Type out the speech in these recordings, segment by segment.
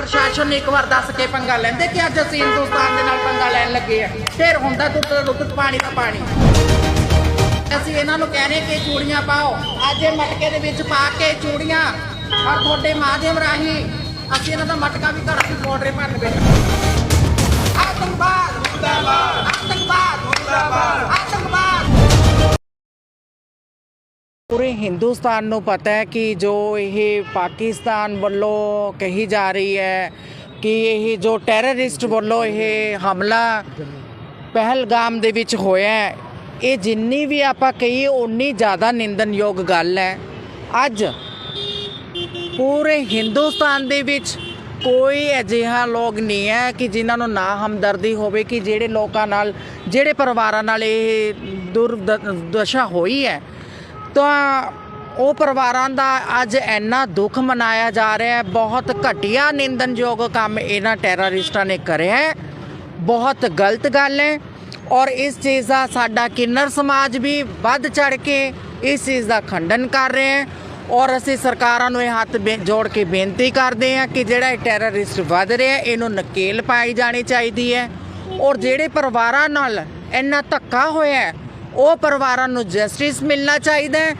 ਪ੍ਰਸ਼ਾਸਨ ਨੇ ਇੱਕ ਵਾਰ ਦੱਸ ਕੇ ਪੰਗਾ ਲੈਂਦੇ ਕਿ ਅੱਜ ਅਸੀਂ ਹਿੰਦੁਸਤਾਨ ਦੇ ਨਾਲ ਪੰਗਾ ਲੈਣ ਲੱਗੇ ਆ। ਫਿਰ ਹੁੰਦਾ ਦੁੱਧ ਦਾ ਦੁੱਧ, ਪਾਣੀ ਦਾ ਪਾਣੀ। ਅਸੀਂ ਇਹਨਾਂ ਨੂੰ ਕਹਿ ਰਹੇ ਕਿ ਚੂੜੀਆਂ ਪਾਓ। ਅੱਜ ਇਹ ਮਟਕੇ ਦੇ ਵਿੱਚ ਪਾ ਕੇ ਚੂੜੀਆਂ ਔਰ ਤੁਹਾਡੇ ਮਾਧਿਅਮ ਰਾਹੀਂ ਅਸੀਂ ਇਹਨਾਂ ਦਾ ਮਟਕਾ ਵੀ ਘਰਾਂ ਦੀ ਪਾਊਡਰੇ ਭੰਨ ਵਿੱਚ ਪੂਰੇ ਹਿੰਦੁਸਤਾਨ ਨੂੰ ਪਤਾ ਹੈ ਕਿ ਜੋ ਇਹ ਪਾਕਿਸਤਾਨ ਵੱਲੋਂ ਕਹੀ ਜਾ ਰਹੀ ਹੈ ਕਿ ਇਹ ਜੋ ਟੈਰਰਿਸਟ ਵੱਲੋਂ ਇਹ ਹਮਲਾ ਪਹਿਲਗਾਮ ਦੇ ਵਿੱਚ ਹੋਇਆ ਹੈ, ਇਹ ਜਿੰਨੀ ਵੀ ਆਪਾਂ ਕਹੀਏ ਉਨੀ ਜ਼ਿਆਦਾ ਨਿੰਦਨਯੋਗ ਗੱਲ ਹੈ। ਅੱਜ ਪੂਰੇ ਹਿੰਦੁਸਤਾਨ ਦੇ ਵਿੱਚ ਕੋਈ ਅਜਿਹਾ ਲੋਕ ਨਹੀਂ ਹੈ ਕਿ ਜਿਨ੍ਹਾਂ ਨੂੰ ਨਾ ਹਮਦਰਦੀ ਹੋਵੇ ਕਿ ਜਿਹੜੇ ਲੋਕਾਂ ਨਾਲ ਜਿਹੜੇ ਪਰਿਵਾਰਾਂ ਨਾਲ ਇਹ ਦੁਰਦਸ਼ਾ ਹੋਈ ਹੈ। ਤਾਂ ਉਹ ਪਰਿਵਾਰਾਂ ਦਾ ਅੱਜ ਇੰਨਾ ਦੁੱਖ ਮਨਾਇਆ ਜਾ ਰਿਹਾ ਹੈ, ਬਹੁਤ ਘਟੀਆ ਨਿੰਦਨਯੋਗ ਕੰਮ ਇਹਨਾਂ ਟੈਰਰਿਸਟਾਂ ਨੇ ਕਰਿਆ ਹੈ। ਬਹੁਤ ਗਲਤ ਗੱਲ ਹੈ ਔਰ ਇਸ ਚੀਜ਼ ਦਾ ਸਾਡਾ ਕਿੰਨਰ ਸਮਾਜ ਵੀ ਵੱਧ ਚੜ ਕੇ ਇਸ ਚੀਜ਼ ਦਾ ਖੰਡਨ ਕਰ ਰਿਹਾ ਹੈ ਔਰ ਅਸੀਂ ਸਰਕਾਰਾਂ ਨੂੰ ਇਹ ਹੱਥ ਬੇ- ਜੋੜ ਕੇ ਬੇਨਤੀ ਕਰਦੇ ਹਾਂ ਕਿ ਜਿਹੜਾ ਇਹ ਟੈਰਰਿਸਟ ਵੱਧ ਰਿਹਾ ਇਹਨੂੰ ਨਕੇਲ ਪਾਈ ਜਾਣੀ ਚਾਹੀਦੀ ਹੈ ਔਰ ਜਿਹੜੇ ਪਰਿਵਾਰਾਂ ਨਾਲ ਇੰਨਾ ਧੱਕਾ ਹੋਇਆ ਉਹ ਪਰਿਵਾਰਾਂ ਨੂੰ ਜਸਟਿਸ ਮਿਲਣਾ ਚਾਹੀਦਾ ਹੈ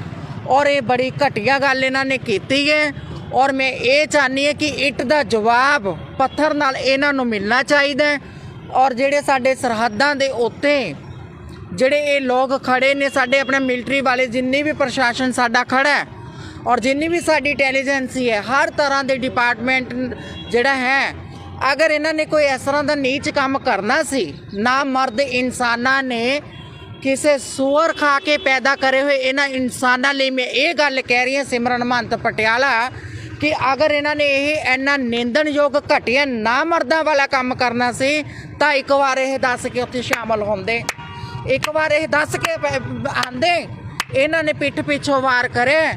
ਔਰ ਇਹ ਬੜੀ ਘਟੀਆ ਗੱਲ ਇਹਨਾਂ ਨੇ ਕੀਤੀ ਹੈ ਔਰ ਮੈਂ ਇਹ ਚਾਹਨੀ ਹੈ ਕਿ ਇੱਟ ਦਾ ਜਵਾਬ ਪੱਥਰ ਨਾਲ ਇਹਨਾਂ ਨੂੰ ਮਿਲਣਾ ਚਾਹੀਦਾ ਹੈ ਔਰ ਜਿਹੜੇ ਸਾਡੇ ਸਰਹੱਦਾਂ ਦੇ ਉੱਤੇ ਜਿਹੜੇ ਇਹ ਲੋਕ ਖੜੇ ਨੇ, ਸਾਡੇ ਆਪਣੇ ਮਿਲਟਰੀ ਵਾਲੇ, ਜਿੰਨੀ ਵੀ ਪ੍ਰਸ਼ਾਸਨ ਸਾਡਾ ਖੜਾ ਹੈ ਔਰ ਜਿੰਨੀ ਵੀ ਸਾਡੀ ਇੰਟੈਲੀਜੈਂਸੀ ਹੈ, ਹਰ ਤਰ੍ਹਾਂ ਦੇ ਡਿਪਾਰਟਮੈਂਟ ਜਿਹੜਾ ਹੈ, ਅਗਰ ਇਹਨਾਂ ਨੇ ਕੋਈ ਇਸ ਤਰ੍ਹਾਂ ਦਾ ਨੀਚ ਕੰਮ ਕਰਨਾ ਸੀ, ਨਾ ਮਰਦ ਇਨਸਾਨਾਂ ਨੇ ਕਿਸੇ ਸੂਰ ਖਾ ਕੇ ਪੈਦਾ ਕਰੇ ਹੋਏ ਇਹਨਾਂ ਇਨਸਾਨਾਂ ਲਈ ਮੈਂ ਇਹ ਗੱਲ ਕਹਿ ਰਹੀ ਹਾਂ, ਸਿਮਰਨ ਮਹੰਤ ਪਟਿਆਲਾ, ਕਿ ਅਗਰ ਇਹਨਾਂ ਨੇ ਇਹ ਇੰਨਾ ਨਿੰਦਣਯੋਗ ਘਟੀਆ ਨਾ ਮਰਦਾਂ ਵਾਲਾ ਕੰਮ ਕਰਨਾ ਸੀ, ਤਾਂ ਇੱਕ ਵਾਰ ਇਹ ਦੱਸ ਕੇ ਉੱਥੇ ਸ਼ਾਮਲ ਹੁੰਦੇ। ਇੱਕ ਵਾਰ ਇਹ ਦੱਸ ਕੇ ਪ- ਆਂਦੇ, ਇਹਨਾਂ ਨੇ ਪਿੱਠ ਪਿੱਛੋਂ ਵਾਰ ਕਰੇ।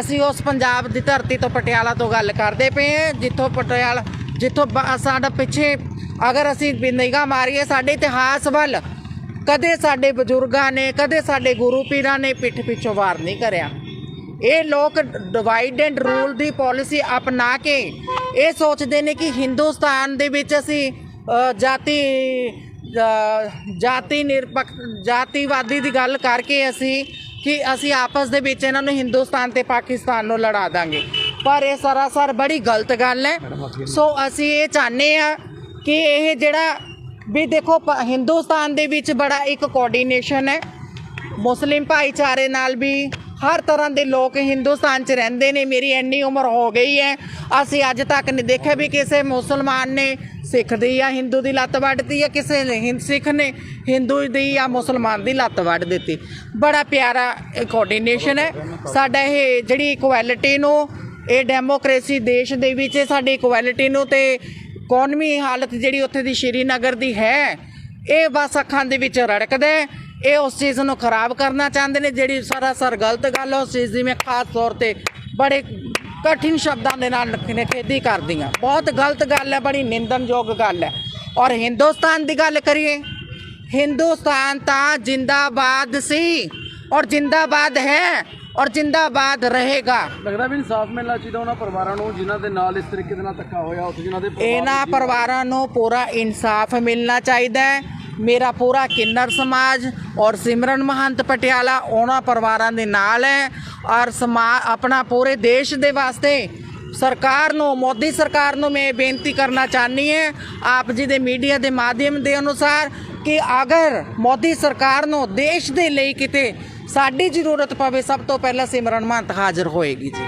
ਅਸੀਂ ਉਸ ਪੰਜਾਬ ਦੀ ਧਰਤੀ ਤੋਂ ਪਟਿਆਲਾ ਤੋਂ ਗੱਲ ਕਰਦੇ ਪਏ ਹਾਂ, ਜਿੱਥੋਂ ਪਟਿਆਲਾ, ਜਿੱਥੋਂ ਬ- ਸਾਡਾ ਪਿੱਛੇ, ਅਗਰ ਅਸੀਂ ਵੀ ਨਿਗਾਹ ਮਾਰੀਏ, ਸਾਡੇ ਇਤਿਹਾਸ ਵੱਲ ਕਦੇ ਸਾਡੇ ਬਜ਼ੁਰਗਾਂ ਨੇ ਕਦੇ ਸਾਡੇ ਗੁਰੂ ਪੀਰਾਂ ਨੇ ਪਿੱਠ ਪਿੱਛੋਂ ਵਾਰ ਨਹੀਂ ਕਰਿਆ। ਇਹ ਲੋਕ ਡਿਵਾਈਡ ਐਂਡ ਰੂਲ ਦੀ ਪਾਲਿਸੀ ਅਪਣਾ ਕੇ ਇਹ ਸੋਚਦੇ ਨੇ ਕਿ ਹਿੰਦੁਸਤਾਨ ਦੇ ਵਿੱਚ ਅਸੀਂ ਜਾਤੀ ਜਾਤੀ ਨਿਰਪੱਖ ਜਾਤੀਵਾਦੀ ਦੀ ਗੱਲ ਕਰਕੇ ਅਸੀਂ ਕਿ ਅਸੀਂ ਆਪਸ ਦੇ ਵਿੱਚ ਇਹਨਾਂ ਨੂੰ ਹਿੰਦੁਸਤਾਨ ਤੇ ਪਾਕਿਸਤਾਨ ਨੂੰ ਲੜਾ ਦਾਂਗੇ। ਪਰ ਇਹ ਸਰਾਸਰ ਬੜੀ ਗਲਤ ਗੱਲ ਹੈ। ਸੋ ਅਸੀਂ ਇਹ ਚਾਹੁੰਦੇ ਆ ਕਿ ਇਹ ਜਿਹੜਾ ਵੀ ਦੇਖੋ ਹਿੰਦੁਸਤਾਨ ਦੇ ਵਿੱਚ ਬੜਾ ਇੱਕ ਕੋਆਰਡੀਨੇਸ਼ਨ ਹੈ। ਮੁਸਲਿਮ ਭਾਈਚਾਰੇ ਨਾਲ ਵੀ ਹਰ ਤਰ੍ਹਾਂ ਦੇ ਲੋਕ ਹਿੰਦੁਸਤਾਨ 'ਚ ਰਹਿੰਦੇ ਨੇ। ਮੇਰੀ ਇੰਨੀ ਉਮਰ ਹੋ ਗਈ ਹੈ। ਅਸੀਂ ਅੱਜ ਤੱਕ ਨਹੀਂ ਦੇਖਿਆ ਵੀ ਕਿਸੇ ਮੁਸਲਮਾਨ ਨੇ ਸਿੱਖ ਦੀ ਜਾਂ ਹਿੰਦੂ ਦੀ ਲੱਤ ਵੱਢਤੀ ਜਾਂ ਕਿਸੇ ਨੇ ਸਿੱਖ ਨੇ ਹਿੰਦੂ ਦੀ ਜਾਂ ਮੁਸਲਮਾਨ ਦੀ ਲੱਤ ਵੱਢ ਦਿੱਤੀ। ਬੜਾ ਪਿਆਰਾ ਕੋਆਰਡੀਨੇਸ਼ਨ ਹੈ। ਸਾਡਾ ਇਹ ਜਿਹੜੀ ਇਕੁਐਲਿਟੀ ਨੂੰ, ਇਹ ਡੈਮੋਕ੍ਰੇਸੀ ਦੇਸ਼ ਦੇ ਵਿੱਚ ਇਹ ਸਾਡੀ ਇਕੁਐਲਿਟੀ ਨੂੰ ਤੇ ਇਕਨੋਮੀ ਹਾਲਤ ਜਿਹੜੀ ਉੱਥੇ ਦੀ ਸ਼੍ਰੀਨਗਰ ਦੀ ਹੈ, ਇਹ ਬਸ ਅੱਖਾਂ ਦੇ ਵਿੱਚ ਰੜਕਦਾ ਇਹ ਉਸ ਚੀਜ਼ ਨੂੰ ਖਰਾਬ ਕਰਨਾ ਚਾਹੁੰਦੇ ਨੇ, ਜਿਹੜੀ ਸਰਾਸਰ ਗਲਤ ਗੱਲ ਹੈ, ਉਸ ਚੀਜ਼ ਦੀ ਮੈਂ ਖਾਸ ਤੌਰ ਤੇ ਬੜੇ ਕਠਿਨ ਸ਼ਬਦਾਂ ਦੇ ਨਾਲ ਨਿਖੇਧੀ ਕਰਦੀ ਹਾਂ। ਬਹੁਤ ਗਲਤ ਗੱਲ ਹੈ, ਬੜੀ ਨਿੰਦਨਯੋਗ ਗੱਲ ਹੈ। ਔਰ ਹਿੰਦੁਸਤਾਨ ਦੀ ਗੱਲ ਕਰੀਏ, ਹਿੰਦੁਸਤਾਨ ਤਾਂ ਜਿੰਦਾਬਾਦ ਸੀ। ਔਰ ਜਿੰਦਾਬਾਦ ਹੈ ਔਰ ਜਿੰਦਾਬਾਦ ਰਹੇਗਾ। ਲੱਗਦਾ ਵੀ ਇਨਸਾਫ ਮਿਲਣਾ ਚਾਹੀਦਾ ਉਹਨਾਂ ਪਰਿਵਾਰਾਂ ਨੂੰ ਜਿਨ੍ਹਾਂ ਦੇ ਨਾਲ ਇਸ ਤਰੀਕੇ ਦੇ ਨਾਲ ਧੱਕਾ ਹੋਇਆ ਉੱਥੇ ਜਿਨ੍ਹਾਂ ਦੇ ਇਹਨਾਂ ਪਰਿਵਾਰਾਂ ਨੂੰ ਪੂਰਾ ਇਨਸਾਫ ਮਿਲਣਾ ਚਾਹੀਦਾ ਹੈ। ਮੇਰਾ ਪੂਰਾ ਕਿੰਨਰ ਸਮਾਜ ਔਰ ਸਿਮਰਨ ਮਹੰਤ ਪਟਿਆਲਾ ਉਹਨਾਂ ਪਰਿਵਾਰਾਂ ਦੇ ਨਾਲ ਹੈ ਔਰ ਸਮਾ ਆਪਣਾ ਪੂਰੇ ਦੇਸ਼ ਦੇ ਵਾਸਤੇ ਸਰਕਾਰ ਨੂੰ ਮੋਦੀ ਸਰਕਾਰ ਨੂੰ ਮੈਂ ਬੇਨਤੀ ਕਰਨਾ ਚਾਹਨੀ ਹੈ ਆਪ ਜੀ ਦੇ ਮੀਡੀਆ ਦੇ ਮਾਧਿਅਮ ਦੇ ਅਨੁਸਾਰ ਕਿ ਅਗਰ ਮੋਦੀ ਸਰਕਾਰ ਨੂੰ ਦੇਸ਼ ਦੇ ਲਈ ਕਿਤੇ ਸਾਡੀ ਜ਼ਰੂਰਤ ਪਵੇ, ਸਭ ਤੋਂ ਪਹਿਲਾਂ ਸਿਮਰਨ ਮਹੰਤ ਹਾਜ਼ਰ ਹੋਏਗੀ ਜੀ।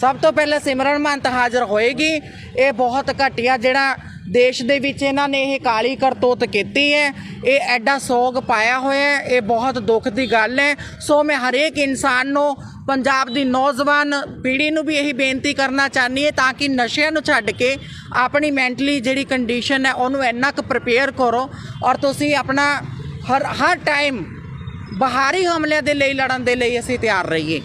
ਸਭ ਤੋਂ ਪਹਿਲਾਂ ਸਿਮਰਨ ਮਹੰਤ ਹਾਜ਼ਰ ਹੋਏਗੀ। ਇਹ ਬਹੁਤ ਘਟੀਆ ਜਿਹੜਾ ਦੇਸ਼ ਦੇ ਵਿੱਚ ਇਹਨਾਂ ਨੇ ਇਹ ਕਾਲੀ ਕਰਤੂਤ ਕੀਤੀ ਹੈ, ਇਹ ਐਡਾ ਸੋਗ ਪਾਇਆ ਹੋਇਆ ਹੈ, ਇਹ ਬਹੁਤ ਦੁੱਖ ਦੀ ਗੱਲ ਹੈ। ਸੋ ਮੈਂ ਹਰੇਕ ਇਨਸਾਨ ਨੂੰ, ਪੰਜਾਬ ਦੀ ਨੌਜਵਾਨ ਪੀੜ੍ਹੀ ਨੂੰ ਵੀ ਇਹੀ ਬੇਨਤੀ ਕਰਨਾ ਚਾਹਨੀ ਹੈ ਤਾਂ ਕਿ ਨਸ਼ਿਆਂ ਨੂੰ ਛੱਡ ਕੇ ਆਪਣੀ ਮੈਂਟਲੀ ਜਿਹੜੀ ਕੰਡੀਸ਼ਨ ਹੈ, ਉਹਨੂੰ ਇੰਨਾ ਕੁ ਪ੍ਰਪੇਅਰ ਕਰੋ ਔਰ ਤੁਸੀਂ ਆਪਣਾ ਹਰ ਹਰ ਟਾਈਮ ਬਾਹਰੀ ਹਮਲਿਆਂ ਦੇ ਲਈ ਲੜਨ ਦੇ ਲਈ ਅਸੀਂ ਤਿਆਰ ਰਹੀਏ।